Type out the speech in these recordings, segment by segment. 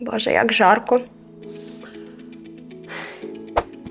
Боже, як жарко.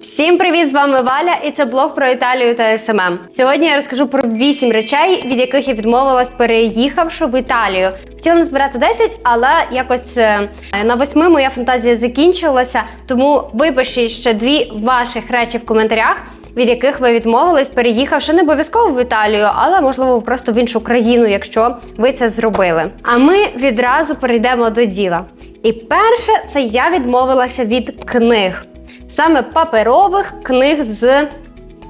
Всім привіт! З вами Валя, і це блог про Італію та СММ. Сьогодні я розкажу про 8 речей, від яких я відмовилась, переїхавши в Італію. Хотіла назбирати 10, але якось е, на восьми моя фантазія закінчилася. Тому випишіть ще дві ваших речі в коментарях, від яких ви відмовились, переїхавши не обов'язково в Італію, але можливо просто в іншу країну, якщо ви це зробили. А ми відразу перейдемо до діла. І перше, це я відмовилася від книг саме паперових книг з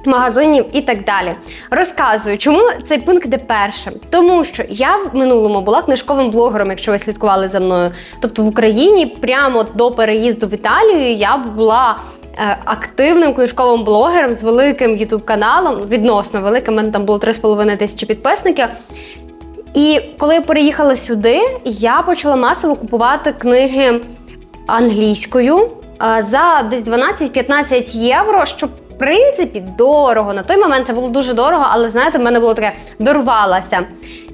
магазинів і так далі. Розказую, чому цей пункт йде першим. Тому що я в минулому була книжковим блогером, якщо ви слідкували за мною. Тобто в Україні прямо до переїзду в Італію я була. Е, Активним книжковим блогером з великим ютуб каналом, відносно великим, у мене там було 3,5 тисячі підписників. І коли я переїхала сюди, я почала масово купувати книги англійською за десь 12-15 євро, що в принципі дорого. На той момент це було дуже дорого, але знаєте, в мене було таке дорвалася.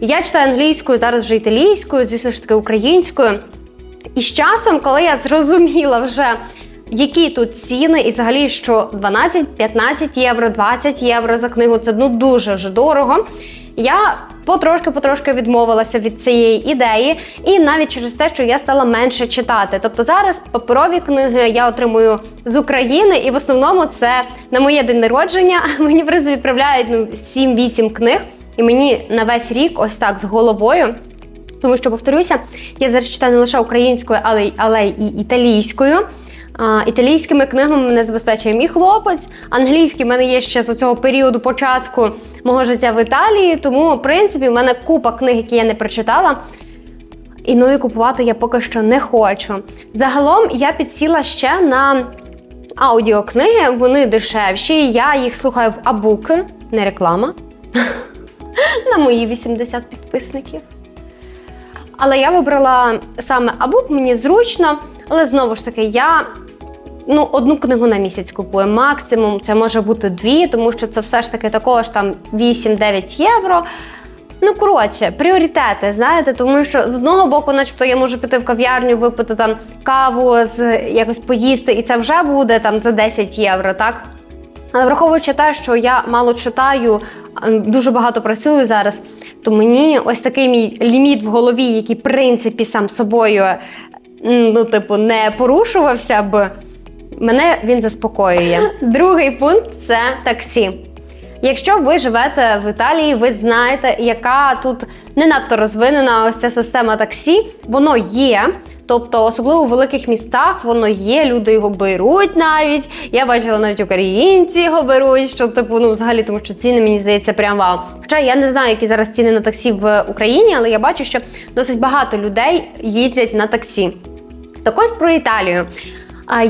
Я читаю англійською, зараз вже італійською, звісно ж таки українською. І з часом, коли я зрозуміла вже, які тут ціни, і взагалі, що 12-15 євро, 20 євро за книгу це ну дуже вже дорого. Я потрошки-потрошки відмовилася від цієї ідеї, і навіть через те, що я стала менше читати. Тобто зараз паперові книги я отримую з України, і в основному це на моє день народження. Мені просто відправляють ну 7-8 книг, і мені на весь рік ось так з головою. Тому що, повторюся, я зараз читаю не лише українською, але й але й італійською. Італійськими книгами мене забезпечує мій хлопець. Англійський в мене є ще з цього періоду початку мого життя в Італії. Тому, в принципі, в мене купа книг, які я не прочитала. І нові купувати я поки що не хочу. Загалом я підсіла ще на аудіокниги, вони дешевші. Я їх слухаю в абуки, не реклама. На мої 80 підписників. Але я вибрала саме абук, мені зручно, але знову ж таки, я ну, одну книгу на місяць купую. Максимум це може бути дві, тому що це все ж таки також там 8-9 євро. Ну, коротше, пріоритети, знаєте, тому що з одного боку, начебто, я можу піти в кав'ярню, випити там каву, з якось поїсти, і це вже буде там за 10 євро, так? Але враховуючи те, що я мало читаю, ем, дуже багато працюю зараз, то мені ось такий мій ліміт в голові, який в принципі сам собою ну, типу, не порушувався б, мене він заспокоює. Другий пункт це таксі. Якщо ви живете в Італії, ви знаєте, яка тут не надто розвинена ось ця система таксі. Воно є. Тобто, особливо в великих містах воно є, люди його беруть навіть. Я бачила навіть українці його беруть, що типу, ну взагалі, тому що ціни мені здається прям вау. Хоча я не знаю, які зараз ціни на таксі в Україні, але я бачу, що досить багато людей їздять на таксі. Так ось про Італію.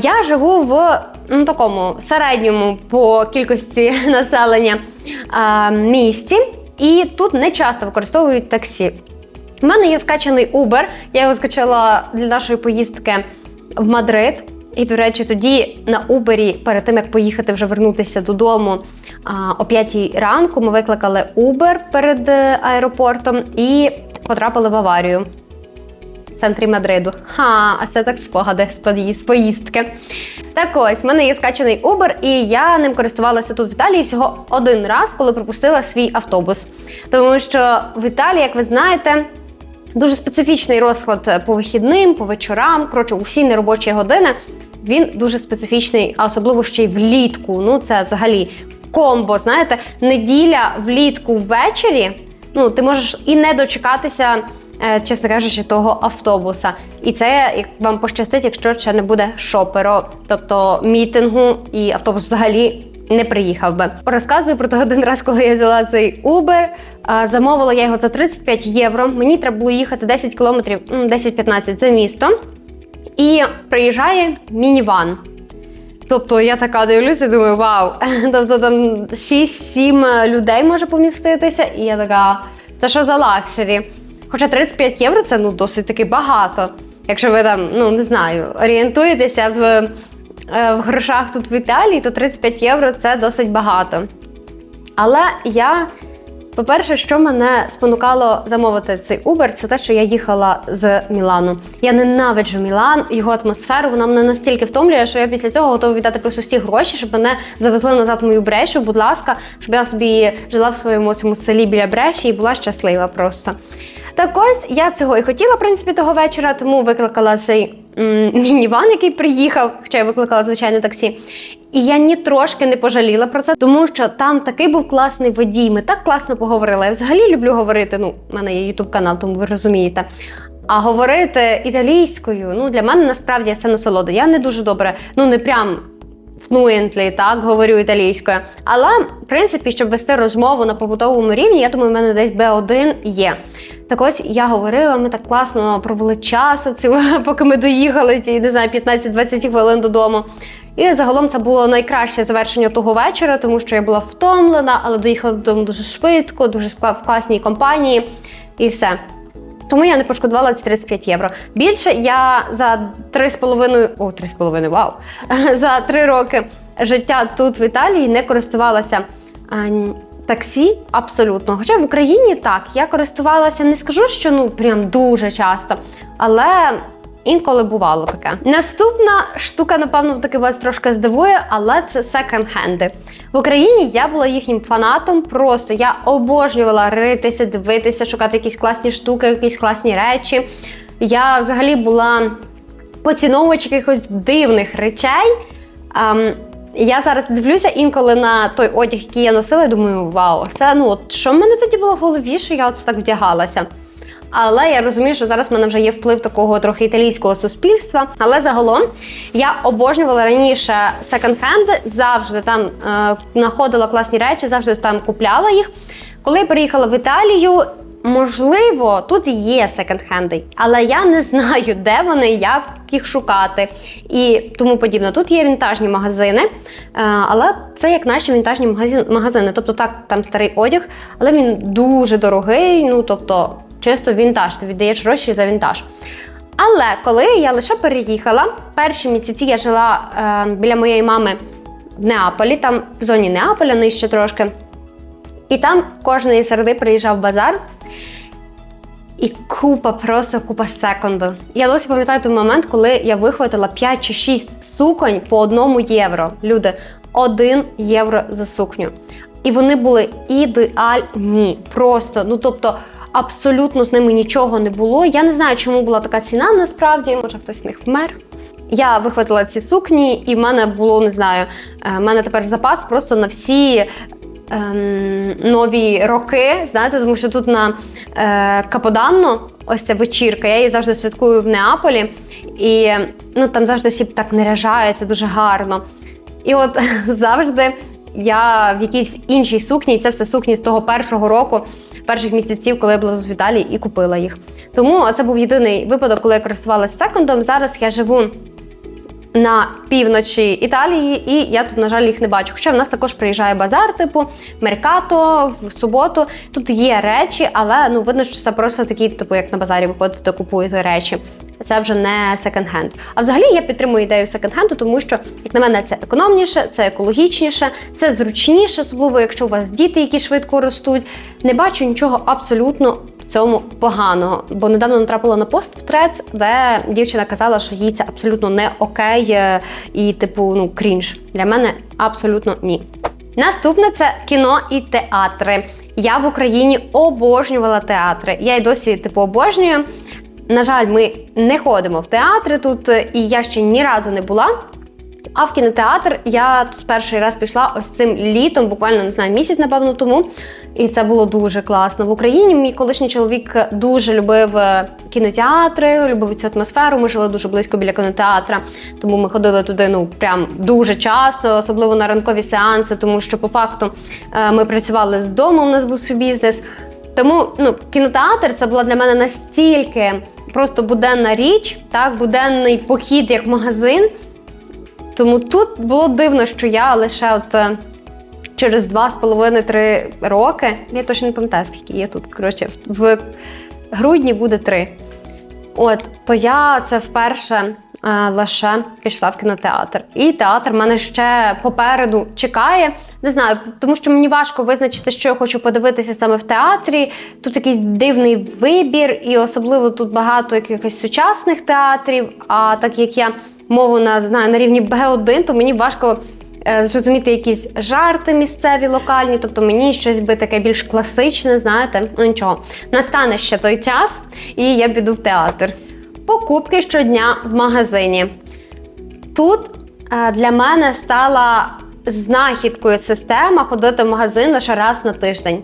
Я живу в ну, такому середньому по кількості населення місті, і тут не часто використовують таксі. У мене є скачаний Uber, я його скачала для нашої поїздки в Мадрид. І, до речі, тоді на Убері, перед тим як поїхати вже вернутися додому о 5 ранку, ми викликали Uber перед е, аеропортом і потрапили в аварію центрі Мадриду. Ха, а це так спогади з пої- поїздки. Так ось, в мене є скачаний Uber, і я ним користувалася тут в Італії всього один раз, коли пропустила свій автобус. Тому що в Італії, як ви знаєте, дуже специфічний розклад по вихідним, по вечорам. Коротше, у всі неробочі години він дуже специфічний, а особливо ще й влітку. Ну, це взагалі комбо. Знаєте, неділя влітку ввечері. Ну, ти можеш і не дочекатися, е, чесно кажучи, того автобуса. І це як вам пощастить, якщо ще не буде шоперо, тобто мітингу, і автобус взагалі не приїхав би. Розказую про той один раз, коли я взяла цей Uber. Замовила я його за 35 євро. Мені треба було їхати 10 кілометрів, 10-15 це місто. І приїжджає мініван. Тобто я така дивлюся думаю, вау. Тобто там 6-7 людей може поміститися, і я така, та що за лакшері? Хоча 35 євро це ну досить таки багато. Якщо ви там, ну не знаю, орієнтуєтеся в, е, в грошах тут в Італії, то 35 євро це досить багато. Але я По-перше, що мене спонукало замовити цей Uber, це те, що я їхала з Мілану. Я ненавиджу Мілан, його атмосферу. Вона мене настільки втомлює, що я після цього готова віддати просто всі гроші, щоб мене завезли назад в мою брешу. Будь ласка, щоб я собі жила в своєму цьому селі біля бреші і була щаслива просто. Так ось я цього і хотіла, в принципі, того вечора, тому викликала цей мініван, який приїхав, хоча я викликала звичайне таксі. І я ні трошки не пожаліла про це, тому що там такий був класний водій. Ми так класно поговорили. Я взагалі люблю говорити. Ну, в мене є ютуб канал, тому ви розумієте. А говорити італійською, ну для мене насправді це насолода. Я не дуже добре, ну не прям fluently, так говорю італійською. Але в принципі, щоб вести розмову на побутовому рівні, я думаю, в мене десь B1 є. Так ось я говорила, ми так класно провели час, поки ми доїхали, ті, не знаю, 15-20 хвилин додому. І загалом це було найкраще завершення того вечора, тому що я була втомлена, але доїхала додому дуже швидко, дуже в класній компанії і все. Тому я не пошкодувала ці 35 євро. Більше я за 3,5, о, 3,5, вау, за 3 роки життя тут в Італії не користувалася таксі абсолютно. Хоча в Україні так, я користувалася, не скажу, що ну прям дуже часто, але інколи бувало таке. Наступна штука, напевно, таки вас трошки здивує, але це секонд-хенди. В Україні я була їхнім фанатом. Просто я обожнювала ритися, дивитися, шукати якісь класні штуки, якісь класні речі. Я взагалі була поціновувач якихось дивних речей. Ем, я зараз дивлюся інколи на той одяг, який я носила, і думаю, вау, це ну от що в мене тоді було в голові, що я от так вдягалася. Але я розумію, що зараз в мене вже є вплив такого трохи італійського суспільства. Але загалом я обожнювала раніше секонд-хенди, завжди там е, знаходила класні речі, завжди там купляла їх. Коли я переїхала в Італію, можливо, тут є секонд-хенди, але я не знаю, де вони, як їх шукати і тому подібне. Тут є вінтажні магазини, е, але це як наші вінтажні магазини. Тобто так, там старий одяг, але він дуже дорогий. Ну тобто, чисто вінтаж. Ти віддаєш гроші за вінтаж. Але коли я лише переїхала, перші місяці я жила е, біля моєї мами в Неаполі, там в зоні Неаполя нижче трошки. І там кожної середи приїжджав базар. І купа, просто купа секунду. Я досі пам'ятаю той момент, коли я вихватила 5 чи 6 суконь по одному євро. Люди, 1 євро за сукню. І вони були ідеальні. Просто, ну тобто, абсолютно з ними нічого не було. Я не знаю, чому була така ціна насправді. Може, хтось з них вмер. Я вихватила ці сукні, і в мене було, не знаю, е, в мене тепер запас просто на всі ем, нові роки. Знаєте, тому що тут на е, Каподанно, ось ця вечірка, я її завжди святкую в Неаполі. І ну, там завжди всі так наряжаються дуже гарно. І от завжди я в якійсь іншій сукні, і це все сукні з того першого року, перших місяців, коли я була в Італії, і купила їх. Тому це був єдиний випадок, коли я користувалася секондом. Зараз я живу на півночі Італії, і я тут, на жаль, їх не бачу. Хоча в нас також приїжджає базар, типу Меркато в суботу. Тут є речі, але ну видно, що це просто такі, типу, як на базарі виходите, купуєте речі. Це вже не секонд-хенд. А взагалі я підтримую ідею секонд-хенду, тому що, як на мене, це економніше, це екологічніше, це зручніше, особливо якщо у вас діти, які швидко ростуть. Не бачу нічого абсолютно цьому поганого. Бо недавно натрапила на пост в Трец, де дівчина казала, що їй це абсолютно не окей е, і, типу, ну крінж. Для мене абсолютно ні. Наступне це кіно і театри. Я в Україні обожнювала театри. Я й досі типу обожнюю. На жаль, ми не ходимо в театри тут, е, і я ще ні разу не була. А в кінотеатр я тут перший раз пішла ось цим літом, буквально не знаю, місяць, напевно, тому. І це було дуже класно. В Україні мій колишній чоловік дуже любив е, кінотеатри, любив цю атмосферу. Ми жили дуже близько біля кінотеатра, тому ми ходили туди ну прям дуже часто, особливо на ранкові сеанси, тому що по факту е, ми працювали з дому, у нас був свій бізнес. Тому ну, кінотеатр це була для мене настільки просто буденна річ, так, буденний похід як магазин. Тому тут було дивно, що я лише от е, через 2,5-3 роки, я точно не пам'ятаю, скільки є тут. Коротше, в грудні буде 3. От, то я це вперше е, лише пішла в кінотеатр. І театр мене ще попереду чекає. Не знаю, тому що мені важко визначити, що я хочу подивитися саме в театрі. Тут якийсь дивний вибір, і особливо тут багато якихось сучасних театрів. А так як я мову на знаю на рівні Б1, то мені важко е, зрозуміти якісь жарти місцеві, локальні. Тобто мені щось би таке більш класичне, знаєте, ну нічого. Настане ще той час, і я піду в театр. Покупки щодня в магазині. Тут е, для мене стала знахідкою система ходити в магазин лише раз на тиждень.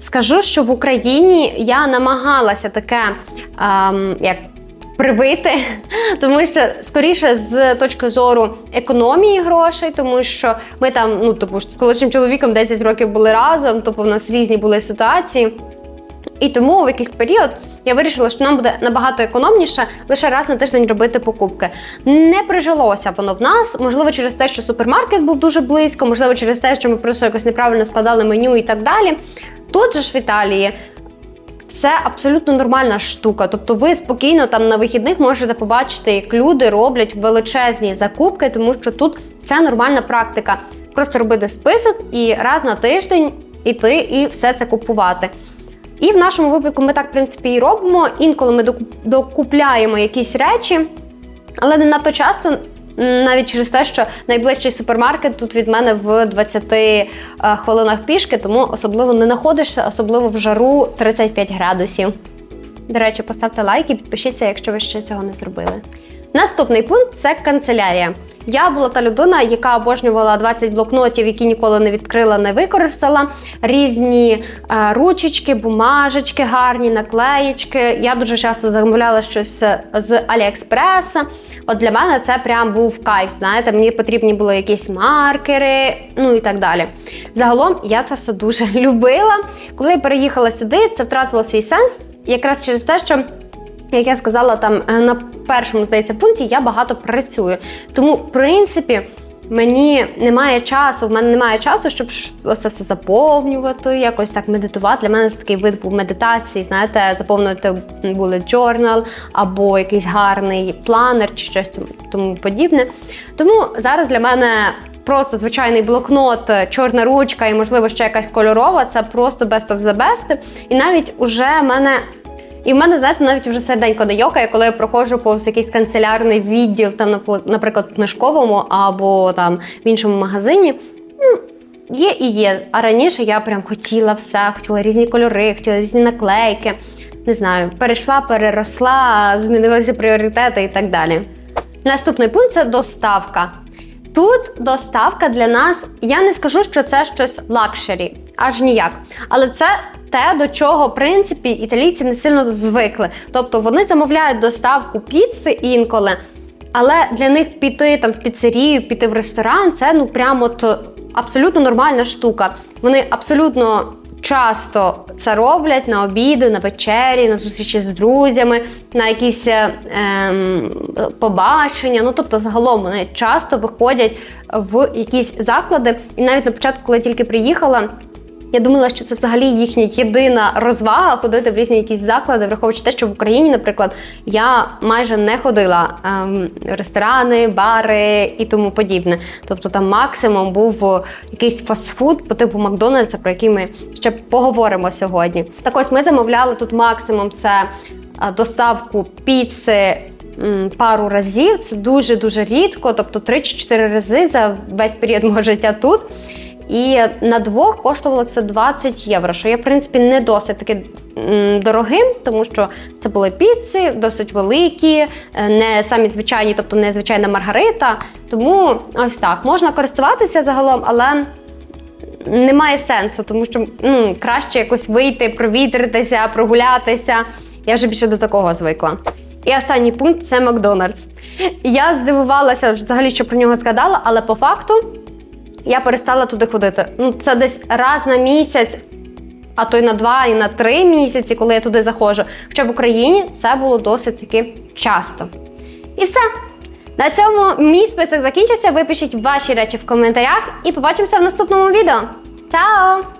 Скажу, що в Україні я намагалася таке ем, як привити, тому що скоріше з точки зору економії грошей, тому що ми там, ну типу, з колишнім чоловіком 10 років були разом, тобто в нас різні були ситуації. І тому в якийсь період я вирішила, що нам буде набагато економніше лише раз на тиждень робити покупки. Не прижилося воно в нас, можливо, через те, що супермаркет був дуже близько, можливо, через те, що ми просто якось неправильно складали меню і так далі. Тут же ж в Італії. Це абсолютно нормальна штука. Тобто ви спокійно там на вихідних можете побачити, як люди роблять величезні закупки, тому що тут це нормальна практика. Просто робити список і раз на тиждень іти і все це купувати. І в нашому випадку ми так, в принципі, і робимо. Інколи ми докупляємо якісь речі, але не надто часто, навіть через те, що найближчий супермаркет тут від мене в 20 е, хвилинах пішки, тому особливо не знаходишся, особливо в жару 35 градусів. До речі, поставте лайк і підпишіться, якщо ви ще цього не зробили. Наступний пункт це канцелярія. Я була та людина, яка обожнювала 20 блокнотів, які ніколи не відкрила, не використала. Різні е, ручечки, бумажечки, гарні наклеєчки. Я дуже часто замовляла щось з Аліекспреса. От для мене це прям був кайф. Знаєте, мені потрібні були якісь маркери, ну і так далі. Загалом я це все дуже любила. Коли я переїхала сюди, це втратило свій сенс, якраз через те, що. Як я сказала, там е, на першому здається пункті я багато працюю. Тому, в принципі, мені немає часу, в мене немає часу, щоб це все заповнювати, якось так медитувати. Для мене це такий вид був медитації. Знаєте, заповнити bullet journal або якийсь гарний планер чи щось тому- тому подібне. Тому зараз для мене. Просто звичайний блокнот, е, чорна ручка і, можливо, ще якась кольорова це просто best of the best. І навіть уже в мене і в мене, знаєте, навіть вже серденько не йокає, коли я проходжу повз якийсь канцелярний відділ, там, наприклад, в книжковому або там в іншому магазині. Ну, Є і є. А раніше я прям хотіла все, хотіла різні кольори, хотіла різні наклейки. Не знаю, перейшла, переросла, змінилися пріоритети і так далі. Наступний пункт це доставка. Тут доставка для нас, я не скажу, що це щось лакшері, аж ніяк. Але це те, до чого, в принципі, італійці не сильно звикли. Тобто вони замовляють доставку піци інколи, але для них піти там в піцерію, піти в ресторан це ну прямо от абсолютно нормальна штука. Вони абсолютно часто це роблять на обіди, на вечері, на зустрічі з друзями, на якісь е, ем, побачення. Ну тобто, загалом вони часто виходять в якісь заклади. І навіть на початку, коли я тільки приїхала. Я думала, що це взагалі їхня єдина розвага ходити в різні якісь заклади, враховуючи те, що в Україні, наприклад, я майже не ходила ем, в ресторани, бари і тому подібне. Тобто там максимум був якийсь фастфуд по типу Макдональдса, про який ми ще поговоримо сьогодні. Так ось ми замовляли тут максимум це е, доставку піци. Пару разів це дуже дуже рідко, тобто 3 чи 4 рази за весь період мого життя тут. І на двох коштувало це 20 євро, що є, в принципі, не досить таки дорогим, тому що це були піци, досить великі, е, не самі звичайні, тобто не звичайна маргарита. Тому ось так можна користуватися загалом, але немає сенсу, тому що ну, краще якось вийти, провітритися, прогулятися. Я вже більше до такого звикла. І останній пункт це Макдональдс. Я здивувалася взагалі, що про нього згадала, але по факту я перестала туди ходити. Ну, це десь раз на місяць, а то й на два, і на три місяці, коли я туди заходжу. Хоча в Україні це було досить таки часто. І все. На цьому мій список закінчився. Ви пишіть ваші речі в коментарях і побачимося в наступному відео. Чао!